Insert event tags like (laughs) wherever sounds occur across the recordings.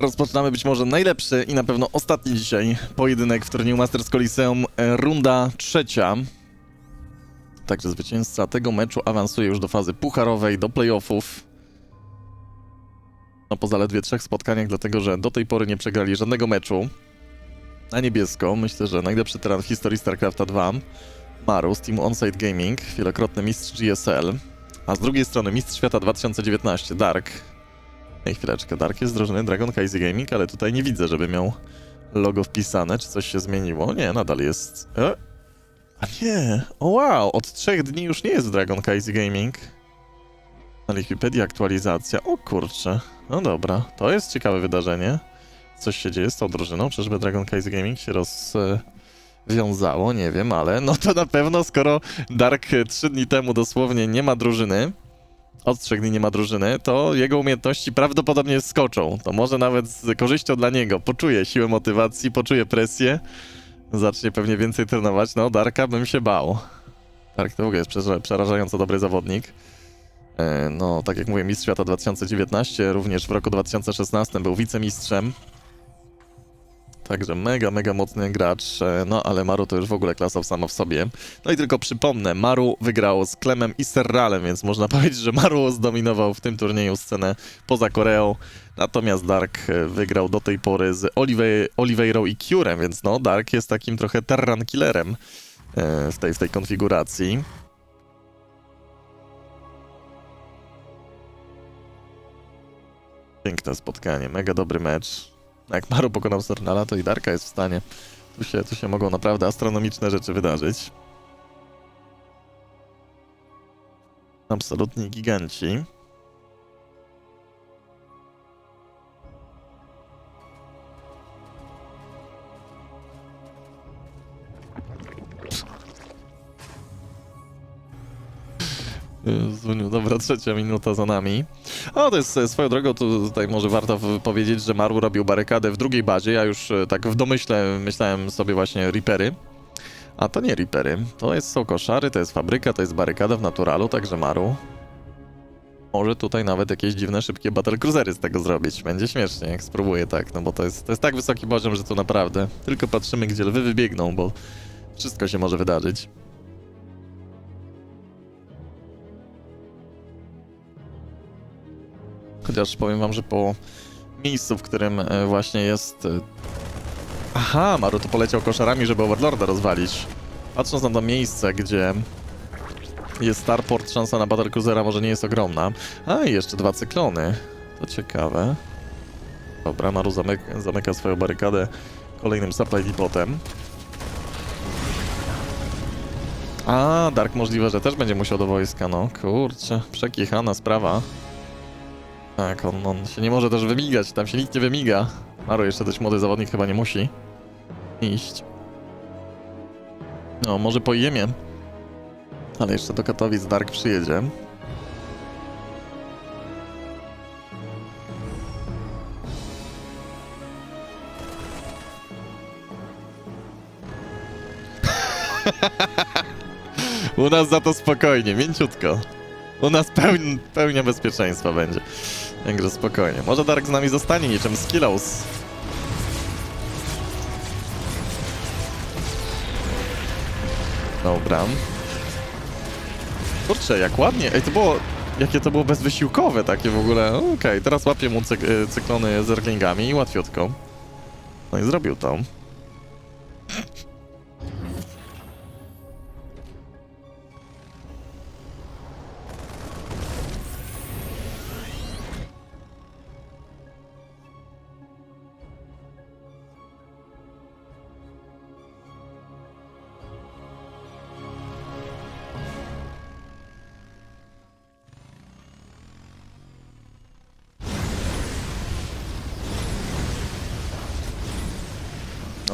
Rozpoczynamy być może najlepszy i na pewno ostatni dzisiaj pojedynek w turnieju Masters Coliseum, e, runda trzecia. Także zwycięzca tego meczu awansuje już do fazy pucharowej, do playoffów. No po zaledwie trzech spotkaniach, dlatego że do tej pory nie przegrali żadnego meczu. Na niebiesko, myślę, że najlepszy teren w historii StarCrafta 2. Maru z Team Onsite Gaming, wielokrotny mistrz GSL. A z drugiej strony mistrz świata 2019, Dark. Ej, chwileczkę, Dark jest z drużyny Dragon Kaiser Gaming, ale tutaj nie widzę, żeby miał logo wpisane, czy coś się zmieniło. Nie, nadal jest... E? A nie, o wow, od trzech dni już nie jest Dragon Kaiser Gaming. Na Wikipedii aktualizacja, o kurczę. No dobra, to jest ciekawe wydarzenie. Coś się dzieje z tą drużyną, czyżby Dragon Kaiser Gaming się rozwiązało, nie wiem, ale no to na pewno, skoro Dark trzy dni temu dosłownie nie ma drużyny, od trzech dni nie ma drużyny, to jego umiejętności prawdopodobnie skoczą. To może nawet z korzyścią dla niego. Poczuje siłę motywacji, poczuje presję, zacznie pewnie więcej trenować. No, Darka bym się bał. Dark to w ogóle jest przeraża- przerażająco dobry zawodnik. E, No, tak jak mówię, mistrz świata 2019, również w roku 2016 był wicemistrzem. Także mega, mega mocny gracz, e, no ale Maru to już w ogóle klasa sama w sobie. No i tylko przypomnę, Maru wygrał z Klemem i Serralem, więc można (laughs) powiedzieć, że Maru zdominował w tym turnieju scenę poza Koreą. Natomiast Dark e, wygrał do tej pory z Olive Oliveirą i Curem, więc no Dark jest takim trochę Terran Killerem e, w tej, w tej konfiguracji. Piękne spotkanie, mega dobry mecz. Jak Maru pokonał Serrala, to i Darka jest w stanie. Tu się, tu się mogą naprawdę astronomiczne rzeczy wydarzyć. Absolutni giganci. Zuniu, dobra, trzecia minuta za nami. O, to jest e, swoją drogą, tu tutaj może warto powiedzieć, że Maru robił barykadę w drugiej bazie. Ja już e, tak w domyśle myślałem sobie właśnie Reapery. A to nie Reapery, to jest, są koszary, to jest fabryka, to jest barykada w naturalu, także Maru może tutaj nawet jakieś dziwne, szybkie battlecruisery z tego zrobić. Będzie śmiesznie, jak spróbuję tak, no bo to jest, to jest tak wysoki poziom, że to naprawdę tylko patrzymy, gdzie lwy wybiegną, bo wszystko się może wydarzyć. Chociaż powiem wam, że po miejscu, w którym e, właśnie jest... e, Aha, Maru tu poleciał koszarami, żeby Overlorda rozwalić. Patrząc na to miejsce, gdzie jest Starport, szansa na Battlecruisera może nie jest ogromna. A, i jeszcze dwa cyklony. To ciekawe. Dobra, Maru zamyka, zamyka swoją barykadę kolejnym supply depotem. A, Dark możliwe, że też będzie musiał do wojska, no. Kurczę, przekichana sprawa. Tak, on, on się nie może też wymigać, tam się nikt nie wymiga. Maru jeszcze dość młody zawodnik chyba nie musi iść. No, może po Jemie. Ale jeszcze do Katowic Dark przyjedzie. (laughs) U nas za to spokojnie, mięciutko. U nas pełn, pełnia bezpieczeństwa będzie. Także spokojnie. Może Dark z nami zostanie niczym Skillows. Dobra. Kurczę, jak ładnie. Ej, to było... Jakie to było bezwysiłkowe takie w ogóle. No, Okej, teraz łapię mu cyk y, cyklony z erklingami i łatwiutko. No i zrobił to.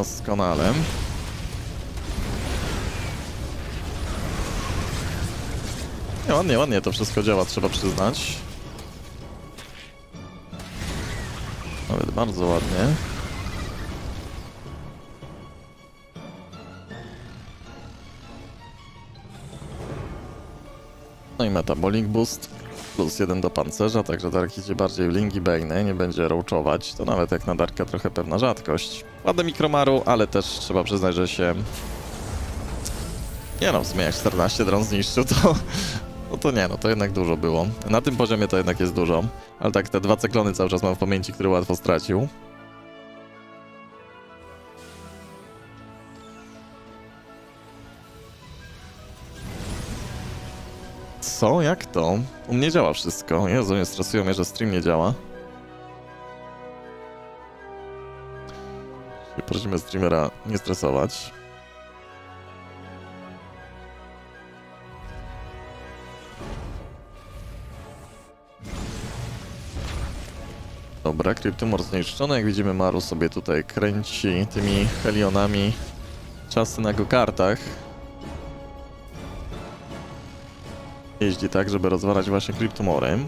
Doskonale. Nie, ładnie, ładnie to wszystko działa, trzeba przyznać. Nawet bardzo ładnie. No i metabolic boost. Plus jeden do pancerza, także Dark idzie bardziej w linki Bane, nie będzie roachować. To nawet jak na Darka trochę pewna rzadkość. Ładne mikromaru, ale też trzeba przyznać, że się... Nie no, w sumie jak 14 dron zniszczył, to... No to nie, no to jednak dużo było. Na tym poziomie to jednak jest dużo. Ale tak, te dwa cyklony cały czas mam w pamięci, które łatwo stracił. Co? Jak to? U mnie działa wszystko. Jezu, nie stresują mnie, że stream nie działa. Prosimy streamera nie stresować. Dobra, kryptomor zniszczony. Jak widzimy, Maru sobie tutaj kręci tymi helionami czasy na go kartach. Jeździ tak, żeby rozwalać właśnie kryptomory.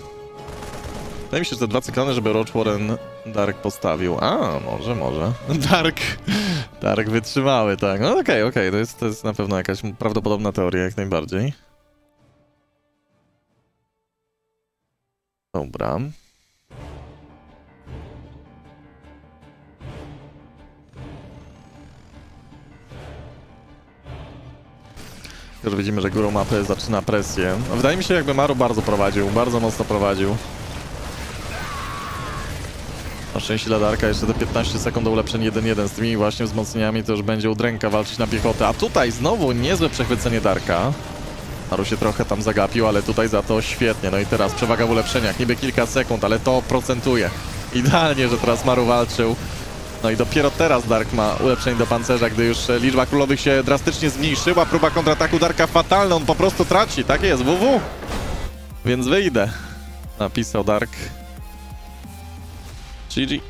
Wydaje mi się, że te dwa cyklony, żeby Roach Warren Dark postawił. A, może, może. (laughs) Dark. Dark wytrzymały, tak. No okej, okej, to, jest, to jest na pewno jakaś prawdopodobna teoria, jak najbardziej. Dobra. Już widzimy, że górą mapy zaczyna presję. No, wydaje mi się, jakby Maru bardzo prowadził, bardzo mocno prowadził. Na szczęście dla Darka jeszcze te 15 sekund do ulepszeń 1-1 z tymi właśnie wzmocnieniami to już będzie udręka walczyć na piechotę. A tutaj znowu niezłe przechwycenie Darka. Maru się trochę tam zagapił, ale tutaj za to świetnie. No i teraz przewaga w ulepszeniach, niby kilka sekund, ale to procentuje. Idealnie, że teraz Maru walczył. No i dopiero teraz Dark ma ulepszenie do pancerza, gdy już e, liczba królowych się drastycznie zmniejszyła. Próba kontrataku Darka fatalna, on po prostu traci. Tak jest, WW. Więc wyjdę. Napisał Dark. GG.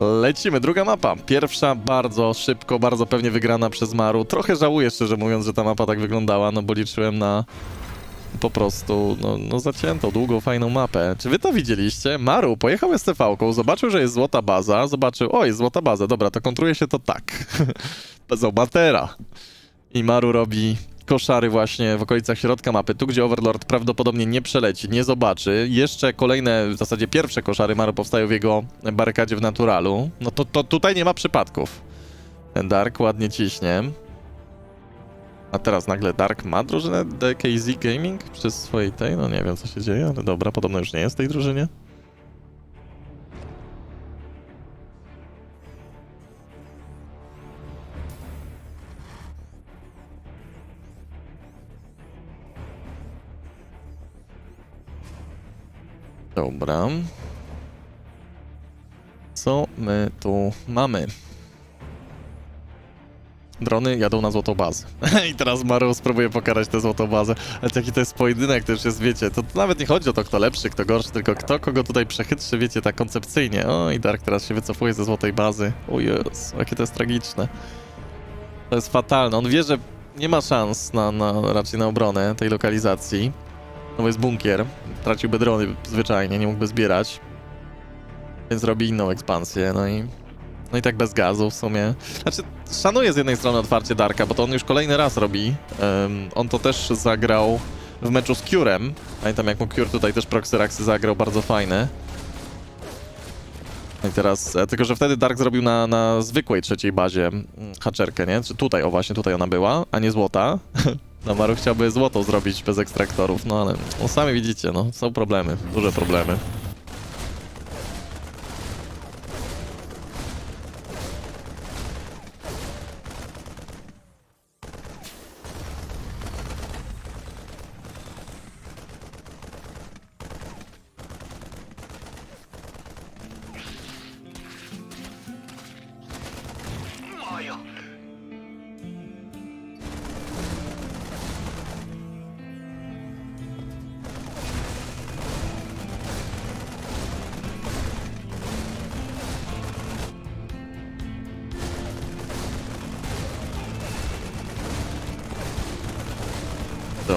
Lecimy, druga mapa. Pierwsza bardzo szybko, bardzo pewnie wygrana przez Maru. Trochę żałuję, szczerze mówiąc, że ta mapa tak wyglądała, no bo liczyłem na po prostu, no, no zaciętą, długą, fajną mapę. Czy wy to widzieliście? Maru pojechał STV-ką, zobaczył, że jest złota baza, zobaczył, o, jest złota baza, dobra, to kontruje się to tak. (laughs) Bez obatera. I Maru robi koszary właśnie w okolicach środka mapy, tu gdzie Overlord prawdopodobnie nie przeleci, nie zobaczy. Jeszcze kolejne, w zasadzie pierwsze koszary Maru powstają w jego barykadzie w naturalu. No to, to tutaj nie ma przypadków. Dark ładnie ciśnie. A teraz nagle Dark ma drużynę DKZ Gaming przez swojej tej, no nie wiem co się dzieje, ale dobra, podobno już nie jest w tej drużynie. Dobra. Co my tu mamy? Drony jadą na złotą bazę. (laughs) I teraz Maru spróbuje pokarać tę złotą bazę. Ale jaki to jest pojedynek, to już jest, wiecie, to nawet nie chodzi o to, kto lepszy, kto gorszy, tylko kto kogo tutaj przechytrzy, wiecie, tak koncepcyjnie. O, i Dark teraz się wycofuje ze złotej bazy. O Jezu, jakie to jest tragiczne. To jest fatalne. On wie, że nie ma szans na, na raczej na obronę tej lokalizacji. No bo jest bunkier. Traciłby drony zwyczajnie, nie mógłby zbierać. Więc robi inną ekspansję, no i no i tak bez gazu w sumie. Znaczy, szanuję z jednej strony otwarcie Darka, bo to on już kolejny raz robi. Em, on to też zagrał w meczu z Curem. Pamiętam jak mu Cure tutaj też Proxyraxy zagrał, bardzo fajne. No i teraz, e, tylko że wtedy Dark zrobił na, na zwykłej trzeciej bazie mm, haczerkę, nie? Czy tutaj, o właśnie, tutaj ona była, a nie złota. (laughs) No Maru chciałby złotą zrobić bez ekstraktorów, no ale no, sami widzicie, no, są problemy, duże problemy.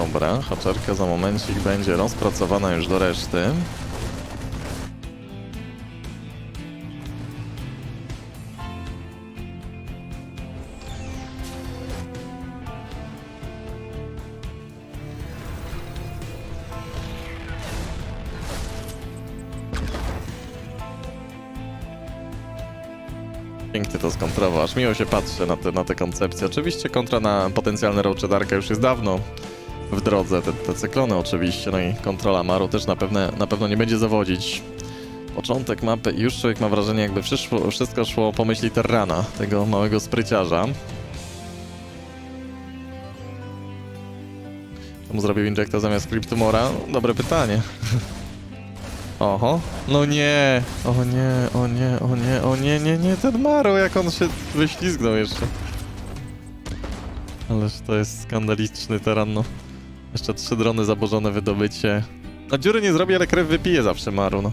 Dobra, haczerka za momencik będzie rozpracowana już do reszty. Pięknie to skontrowa, aż miło się patrzy na te, na te koncepcje. Oczywiście kontra na potencjalne Roachedarka już jest dawno w drodze, te, te cyklony oczywiście, no i kontrola Maru też na, pewne, na pewno nie będzie zawodzić. Początek mapy już człowiek ma wrażenie, jakby wszystko, wszystko szło po myśli Terrana, tego małego spryciarza. Czemu zrobił injekta zamiast Cryptumora? Dobre pytanie. (laughs) Oho. No nie. O nie, o nie, o nie, o nie, nie, nie, ten Maro, jak on się wyślizgnął jeszcze. Ależ to jest skandaliczny teren, no. Jeszcze trzy drony zaburzone wydobycie. No dziury nie zrobi, ale krew wypije zawsze Maru, no.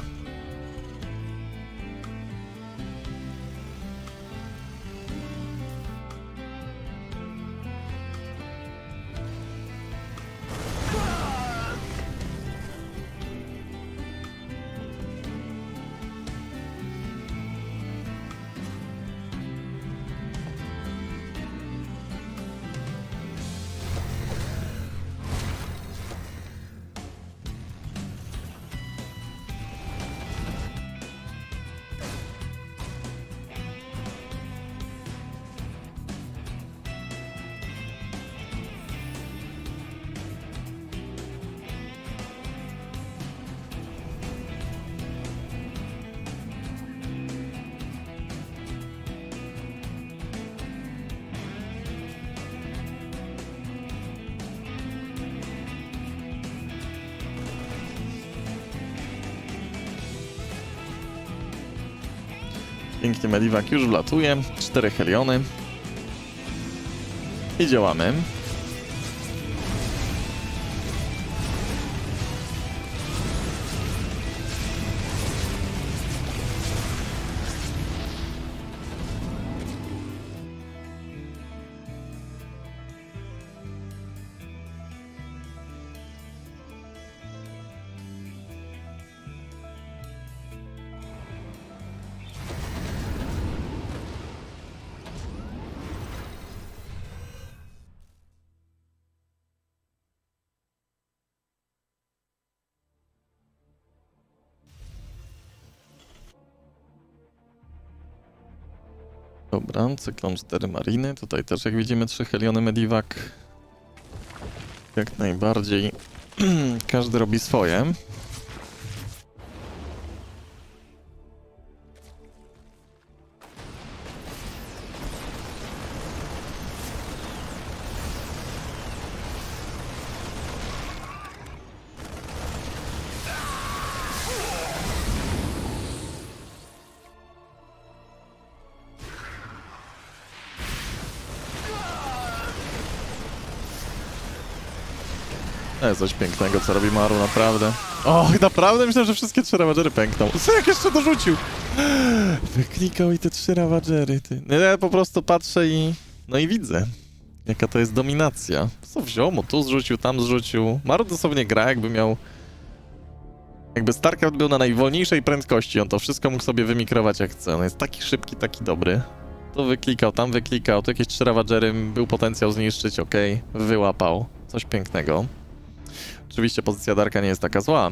Pięknie Medivac już wlatuje. Cztery heliony. I działamy. Dobra, cyklon 4 mariny. Tutaj też jak widzimy trzy heliony Medivac. Jak najbardziej. (clears throat) Każdy robi swoje. Jest coś pięknego, co robi Maru, naprawdę. Och, naprawdę myślałem, że wszystkie trzy Ravagery pękną. Co (laughs) jak jeszcze dorzucił? Wyklikał i te trzy Ravagery, ty. No ja po prostu patrzę i... No i widzę. Jaka to jest dominacja. Co wziął, mu tu zrzucił, tam zrzucił. Maru dosłownie gra, jakby miał... Jakby StarCraft był na najwolniejszej prędkości, on to wszystko mógł sobie wymikrować jak chce. On jest taki szybki, taki dobry. Tu wyklikał, tam wyklikał, tu jakieś trzy Ravagery, był potencjał zniszczyć, okej. Wyłapał. Coś pięknego. Oczywiście pozycja Darka nie jest taka zła.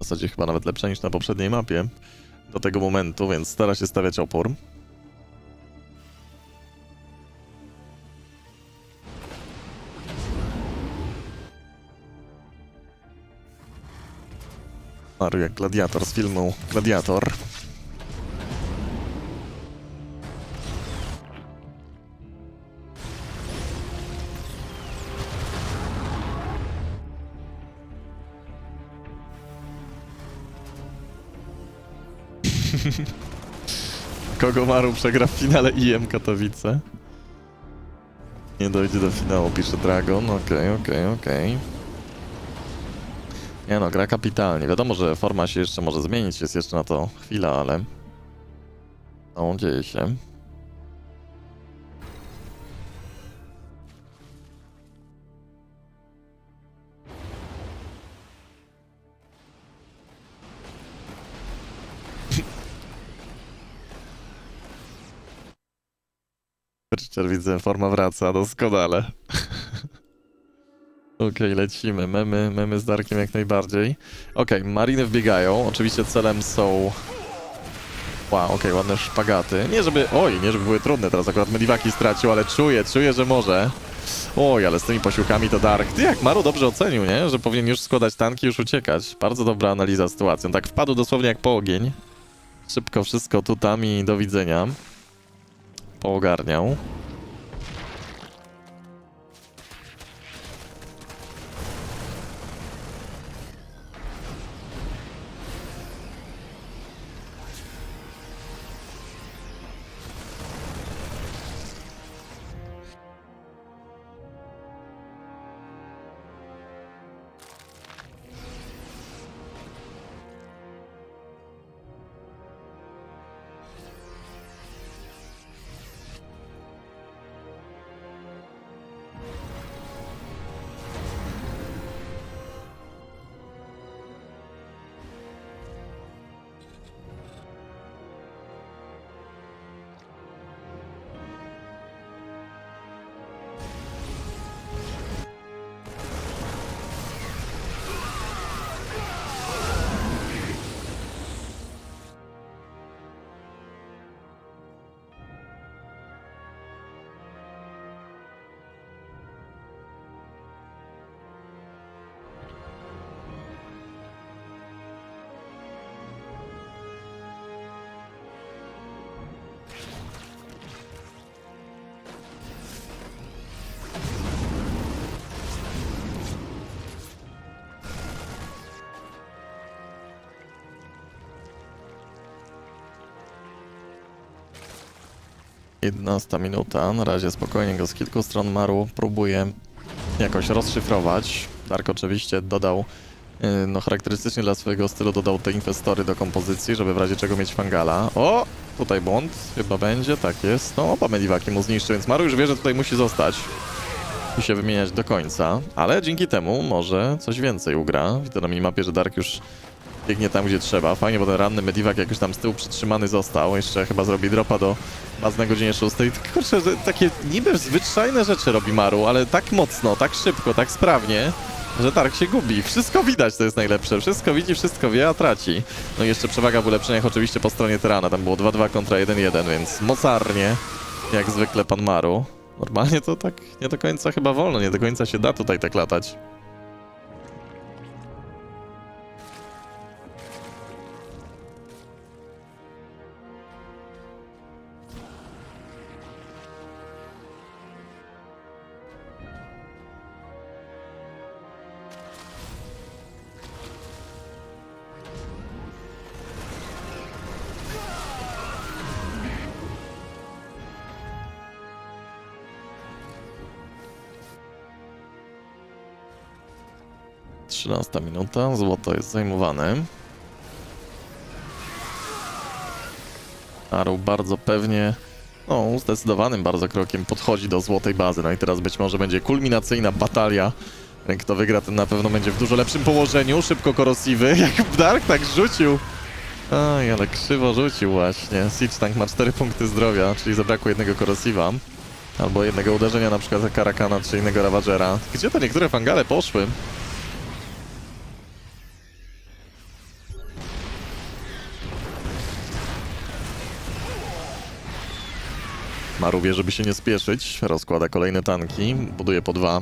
W zasadzie chyba nawet lepsza niż na poprzedniej mapie. Do tego momentu, więc stara się stawiać opór. Maru jak gladiator z filmu Gladiator. Kogo Maru przegra w finale IM Katowice? Nie dojdzie do finału, pisze Dragon. Okej, okej, okej. Nie no, gra kapitalnie. Wiadomo, że forma się jeszcze może zmienić, jest jeszcze na to chwila, ale... No, dzieje się. Richard, widzę, forma wraca, doskonale. (laughs) Okej, lecimy. Memy, memy z Darkiem jak najbardziej. Okej, mariny wbiegają. Oczywiście celem są Wow, okej, ładne szpagaty. Nie żeby, oj, nie żeby były trudne, teraz akurat Mediwaki stracił, ale czuję, czuję, że może. Oj, ale z tymi posiłkami to Dark. Ty jak Maru dobrze ocenił, nie? Że powinien już składać tanki, już uciekać. Bardzo dobra analiza sytuacji. On tak wpadł dosłownie jak po ogień. Szybko wszystko tu, tam i do widzenia. Poogarniał. Jedenasta minuta. Na razie spokojnie go z kilku stron Maru próbuje jakoś rozszyfrować. Dark oczywiście dodał, yy, no charakterystycznie dla swojego stylu dodał te infestory do kompozycji, żeby w razie czego mieć Fangala. O! Tutaj błąd chyba będzie, tak jest. No oba Mediwaki mu zniszczy, więc Maru już wie, że tutaj musi zostać. I się wymieniać do końca, ale dzięki temu może coś więcej ugra. Widzę na minimapie, że Dark już biegnie tam, gdzie trzeba. Fajnie, bo ten ranny Mediwak jakoś tam z tyłu przytrzymany został. Jeszcze chyba zrobi dropa do baz na godzinie 6. Kurczę, takie niby zwyczajne rzeczy robi Maru, ale tak mocno, tak szybko, tak sprawnie, że Dark się gubi. Wszystko widać, to jest najlepsze. Wszystko widzi, wszystko wie, a traci. No i jeszcze przewaga w ulepszeniach oczywiście po stronie Tyrana. Tam było 2-2 kontra 1-1, więc mocarnie, jak zwykle pan Maru. Normalnie to tak nie do końca chyba wolno, nie do końca się da tutaj tak latać. Trzynasta minuta, złoto jest zajmowane. Aru bardzo pewnie, no zdecydowanym bardzo krokiem podchodzi do złotej bazy. No i teraz być może będzie kulminacyjna batalia. Kto wygra, ten na pewno będzie w dużo lepszym położeniu. Szybko korosiwy, (laughs) jak Dark tak rzucił. Aj, ale krzywo rzucił właśnie. Siege Tank ma 4 punkty zdrowia, czyli zabrakło jednego korosiwa. Albo jednego uderzenia na przykład Karakana czy innego Ravagera. Gdzie te niektóre fangale poszły? Maru wie, żeby się nie spieszyć. Rozkłada kolejne tanki. Buduje po dwa.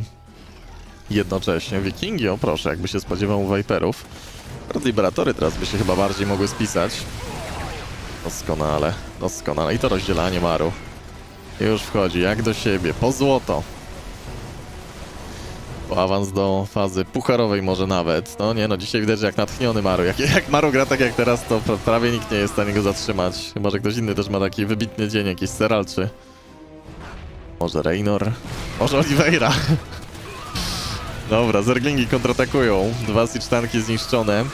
Jednocześnie. Wikingi, o proszę, jakby się spodziewał Viperów. Liberatory teraz by się chyba bardziej mogły spisać. Doskonale, doskonale. I to rozdzielanie Maru. Już wchodzi, jak do siebie. Po złoto. Po awans do fazy pucharowej może nawet. No nie no, dzisiaj widać, że jak natchniony Maru. Jak, jak Maru gra tak jak teraz, to pra- prawie nikt nie jest w stanie go zatrzymać. Chyba, że ktoś inny też ma taki wybitny dzień, jakiś Seral czy... Może Reynor? Może Oliveira? Dobra, zerglingi kontratakują. Dwa siege tanki zniszczone.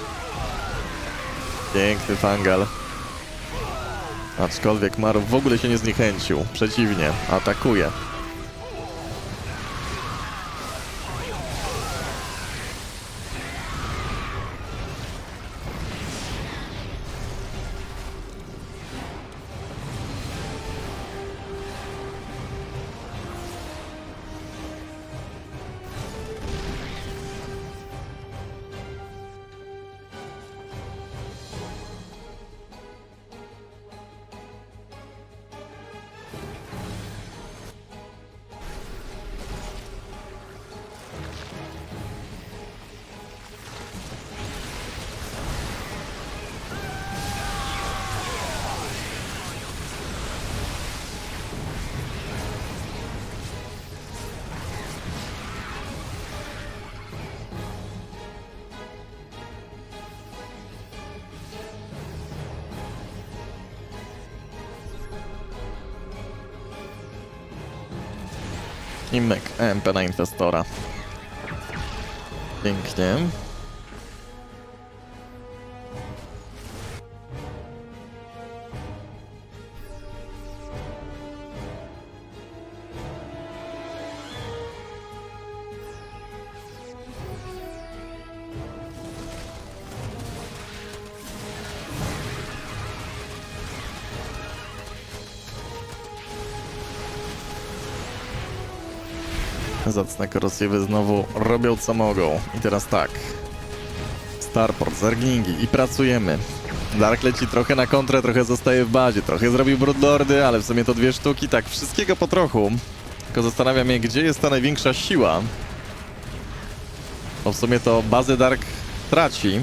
Piękny Fangal. Aczkolwiek Maru w ogóle się nie zniechęcił. Przeciwnie, atakuje. I myk, EMP na inwestora. Pięknie. Zacne korosiewy znowu robią co mogą. I teraz tak. Starport, zerglingi i pracujemy. Dark leci trochę na kontrę, trochę zostaje w bazie, trochę zrobił Broodlordy, ale w sumie to dwie sztuki, tak, wszystkiego po trochu. Tylko zastanawiam się, gdzie jest ta największa siła. Bo w sumie to bazę Dark traci.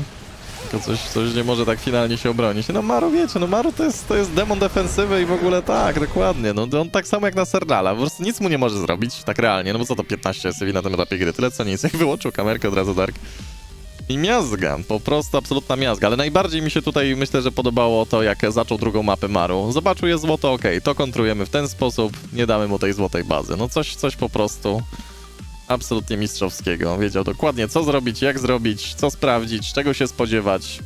Tylko coś, coś nie może tak finalnie się obronić. No Maru, wiecie, no Maru to jest, to jest demon defensywy i w ogóle tak, dokładnie. No on tak samo jak na Serdala, po prostu nic mu nie może zrobić, tak realnie. No bo co to 15 SCV na tym etapie gry, tyle co nic. Jak wyłączył kamerkę od razu Dark. I miazga, po prostu absolutna miazga, ale najbardziej mi się tutaj myślę, że podobało to, jak zaczął drugą mapę Maru. Zobaczył je złoto, okej, to kontrujemy w ten sposób, nie damy mu tej złotej bazy. No coś, coś po prostu absolutnie mistrzowskiego. Wiedział dokładnie, co zrobić, jak zrobić, co sprawdzić, czego się spodziewać.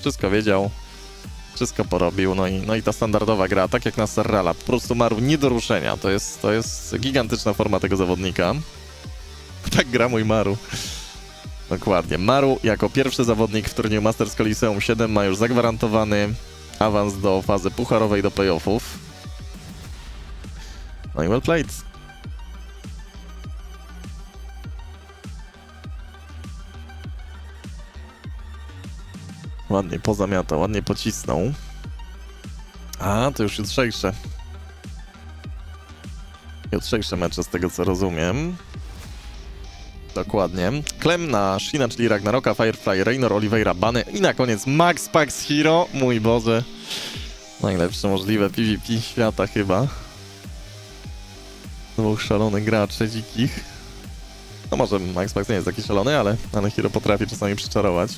Wszystko wiedział, wszystko porobił, no i, no i ta standardowa gra, tak jak na Serrala, po prostu Maru nie do ruszenia. To jest, to jest gigantyczna forma tego zawodnika. (laughs) Tak gra mój Maru. Dokładnie. Maru jako pierwszy zawodnik w turnieju Masters Coliseum 7 ma już zagwarantowany awans do fazy pucharowej do playoffów. No i well played. Ładnie pozamiatał, ładnie pocisnął. A, to już jutrzejsze. Jutrzejsze mecze z tego co rozumiem. Dokładnie. Klem na Shina, czyli Ragnaroka, Firefly, Raynor, Oliveira, Bany i na koniec Max Pax Hero. Mój Boże. Najlepsze możliwe PvP świata chyba. Dwóch szalonych graczy dzikich. No może Max Pax nie jest taki szalony, ale, ale Hero potrafi czasami przyczarować.